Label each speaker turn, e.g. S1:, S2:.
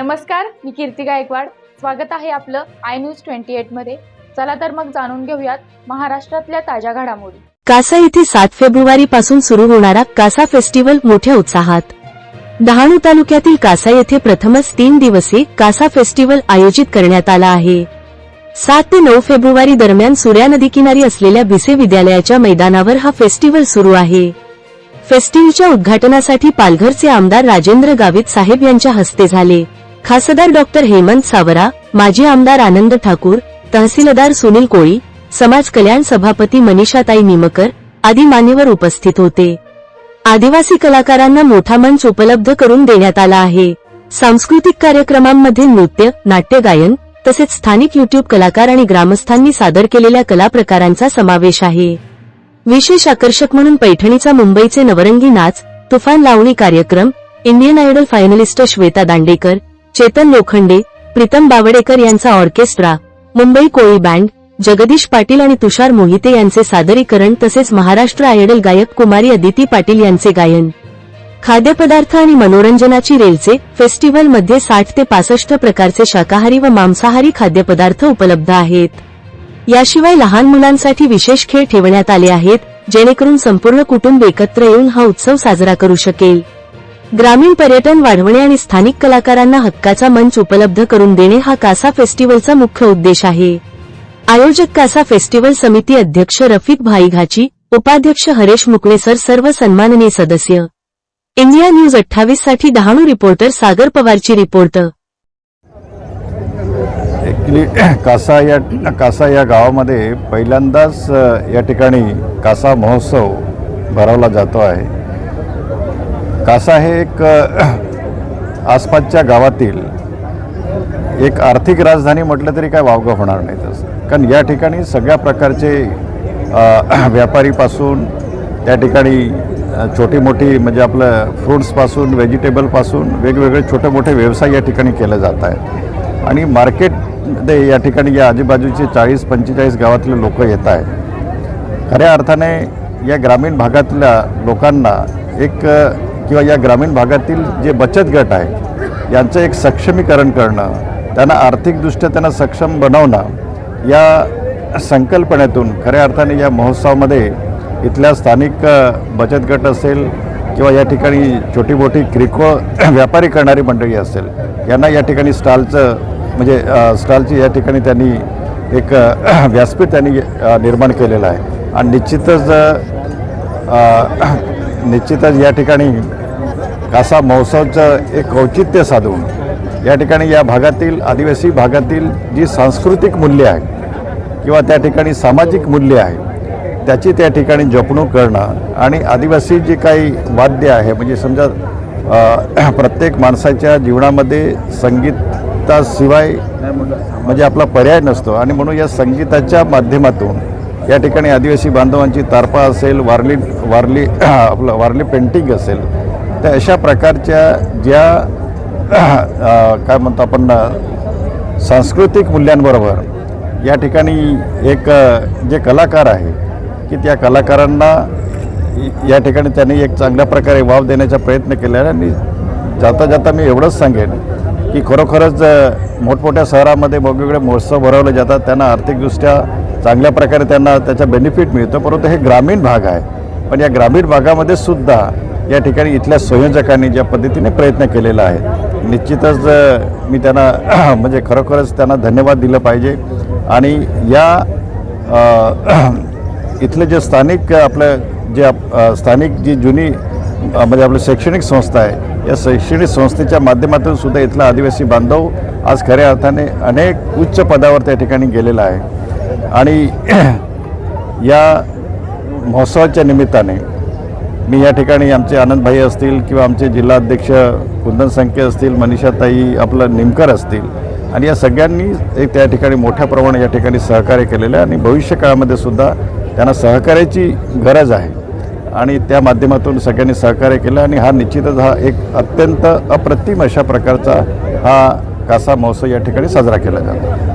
S1: नमस्कार मी कीर्ती गायकवाड. स्वागत आहे आपलं आय न्यूज ट्वेंटी एटमध्ये. चला तर मग जाणून घेऊयात महाराष्ट्रातल्या ताज्या घडामोडी.
S2: कासा येथे सात फेब्रुवारी पासून सुरू होणारा कासा फेस्टिवल मोठ्या उत्साहात. डहाणू तालुक्यातील कासा येथे प्रथमच तीन दिवसीय कासा फेस्टिवल आयोजित करण्यात आला आहे. सात ते नऊ फेब्रुवारी दरम्यान सूर्या नदी किनारी असलेल्या भिसे विद्यालयाच्या मैदानावर हा फेस्टिवल सुरू आहे. फेस्टिवलच्या उद्घाटनासाठी पालघरचे आमदार राजेंद्र गावित साहेब यांच्या हस्ते झाले. खासदार डॉक्टर हेमंत सावरा माजी आमदार आनंद ठाकूर तहसीलदार सुनील कोळी समाज कल्याण सभापती मनीषाताई निमकर आदी मान्यवर उपस्थित होते. आदिवासी कलाकारांना मोठा मंच उपलब्ध करून देण्यात आला आहे. सांस्कृतिक कार्यक्रमांमध्ये नृत्य नाट्य गायन तसेच स्थानिक युट्यूब कलाकार आणि ग्रामस्थांनी सादर केलेल्या कला प्रकारांचा समावेश आहे. विशेष आकर्षक म्हणून पैठणीचा मुंबईचे नवरंगी नाच तुफान लावणी कार्यक्रम Indian Idol finalist Shweta Dandekar Chetan Lokhande Pritam Bawdekar यांचा ऑर्केस्ट्रा मुंबई कोळी बँड जगदीश पाटील आणि तुषार मोहिते यांचे सादरीकरण तसेच महाराष्ट्र आयडल गायक कुमारी अदिती पाटील यांचे गायन. खाद्यपदार्थ आणि मनोरंजनाची रेलचे फेस्टिवलमध्ये साठ ते पासष्ट प्रकारचे शाकाहारी व मांसाहारी खाद्यपदार्थ उपलब्ध आहेत. याशिवाय लहान मुलांसाठी विशेष खेळ ठेवण्यात आले आहेत जेणेकरून संपूर्ण कुटुंब एकत्र येऊन हा उत्सव साजरा करू शकेल. ग्रामीण पर्यटन वाढवणे आणि स्थानिक कलाकारांना हक्काचा मंच उपलब्ध करून देणे हा कासा फेस्टिवलचा मुख्य उद्देश आहे. आयोजक कासा फेस्टिवल समिती अध्यक्ष रफिक भाईघाची उपाध्यक्ष हरेश मुकळेसर सर्व सन्माननीय सदस्य. इंडिया न्यूज अठ्ठावीससाठी डहाणू रिपोर्टर सागर पवारची रिपोर्ट.
S3: ॲक्च्युली कासा या कासा या गावामध्ये पहिल्यांदाच या ठिकाणी कासा महोत्सव भरवला जातो आहे. कासा हे एक आसपासच्या गावातील एक आर्थिक राजधानी म्हटलं तरी काय वावगं होणार नाही तसं. कारण या ठिकाणी सगळ्या प्रकारचे व्यापारीपासून त्या ठिकाणी छोटी मोठी म्हणजे आपलं फ्रुट्सपासून व्हेजिटेबलपासून वेगवेगळे छोटे मोठे व्यवसाय या ठिकाणी केले जात आहेत. आणि मार्केटमध्ये या ठिकाणी या आजूबाजूचे चाळीस पंचेचाळीस गावातले लोक येत आहेत. खऱ्या अर्थाने या ग्रामीण भागातल्या लोकांना एक किंवा या ग्रामीण भागातील जे बचत गट आहे यांचं एक सक्षमीकरण करणं त्यांना आर्थिकदृष्ट्या त्यांना सक्षम बनवणं या संकल्पनेतून खऱ्या अर्थाने या महोत्सवामध्ये इथल्या स्थानिक बचत गट असेल किंवा या ठिकाणी छोटी मोठी किरकोळ व्यापारी करणारी मंडळी असेल यांना या ठिकाणी स्टॉलचं म्हणजे स्टॉलची या ठिकाणी त्यांनी एक व्यासपीठ त्यांनी निर्माण केलेलं आहे. आणि निश्चितच निश्चितच या ठिकाणी कासा महोत्सवचं एक औचित्य साधून या ठिकाणी या भागातील आदिवासी भागातील जी सांस्कृतिक मूल्य आहे किंवा त्या ठिकाणी सामाजिक मूल्य आहे त्याची त्या ठिकाणी जपणूक करणं आणि आदिवासी जे काही वाद्य आहे म्हणजे समजा प्रत्येक माणसाच्या जीवनामध्ये संगीताशिवाय म्हणजे आपला पर्याय नसतो आणि म्हणून या संगीताच्या माध्यमातून या ठिकाणी आदिवासी बांधवांची तारपा असेल वारली वारली आपलं वारली पेंटिंग असेल तर अशा प्रकारच्या ज्या काय म्हणतो आपण सांस्कृतिक मूल्यांबरोबर या ठिकाणी एक जे कलाकार आहे की त्या कलाकारांना या ठिकाणी त्यांनी एक चांगल्या प्रकारे वाव देण्याचा प्रयत्न केला आहे. आणि जाता जाता मी एवढंच सांगेन की खरोखरच मोठमोठ्या शहरामध्ये वेगवेगळे महोत्सव भरवले जातात. त्यांना आर्थिकदृष्ट्या चांगल्या प्रकारे त्यांना त्याचा बेनिफिट मिळतो. परंतु हे ग्रामीण भाग आहे. पण या ग्रामीण भागामध्ये सुद्धा या ठिकाणी इथल्या संयोजकांनी ज्या पद्धतीने प्रयत्न केलेला आहे निश्चितच मी त्यांना म्हणजे खरोखरच त्यांना धन्यवाद दिलं पाहिजे. आणि या इथले जे स्थानिक आपलं जे आप- स्थानिक जी जुनी म्हणजे आपलं शैक्षणिक संस्था आहे या शैक्षणिक संस्थेच्या माध्यमातून सुद्धा इथला आदिवासी बांधव आज खऱ्या अर्थाने अनेक उच्च पदावर त्या ठिकाणी गेलेला आहे. आणि या महोत्सवाच्या निमित्ताने मी या ठिकाणी आमचे आनंदभाई असतील किंवा आमचे जिल्हाध्यक्ष कुंदन संख्य असतील मनीषाताई आपलं निमकर असतील. आणि या सगळ्यांनी एक त्या ठिकाणी मोठ्या प्रमाणात या ठिकाणी सहकार्य केलेलं आहे आणि भविष्यकाळामध्ये सुद्धा त्यांना सहकार्याची गरज आहे. आणि त्या माध्यमातून सगळ्यांनी सहकार्य केलं आणि हा निश्चितच हा एक अत्यंत अप्रतिम अशा प्रकारचा हा कासा महोत्सव या ठिकाणी साजरा केला जातो.